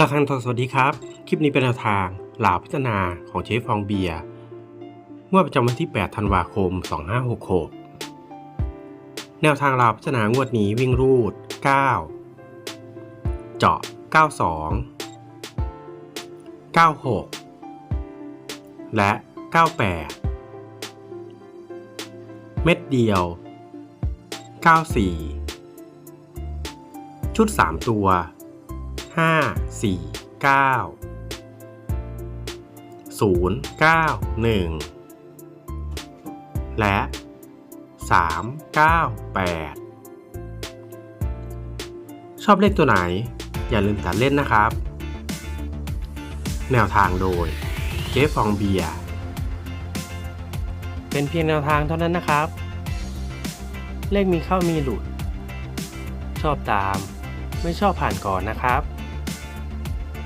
ราคาทองสวัสดีครับ คลิปนี้เป็นแนวทางหลาพัฒนาของเชฟฟองเบียร์งวดประจำวันที่ 8 ธันวาคม 2566 แนวทางลาวพัฒนางวดนี้วิ่งรูด 9 เจาะ 92 96 และ 98 เม็ดเดียว 94 ชุด 3 ตัว ห้าสี่เก้าศูนย์เก้าหนึ่งและสามเก้าแปดชอบเลขตัวไหน อย่าลืมตัดเล่นนะครับ แนวทางโดยเจ๊ฟองเบียร์เป็นเพียงแนวทางเท่านั้นนะครับ เลขมีเข้ามีหลุด ชอบตาม ไม่ชอบผ่านก่อนนะครับ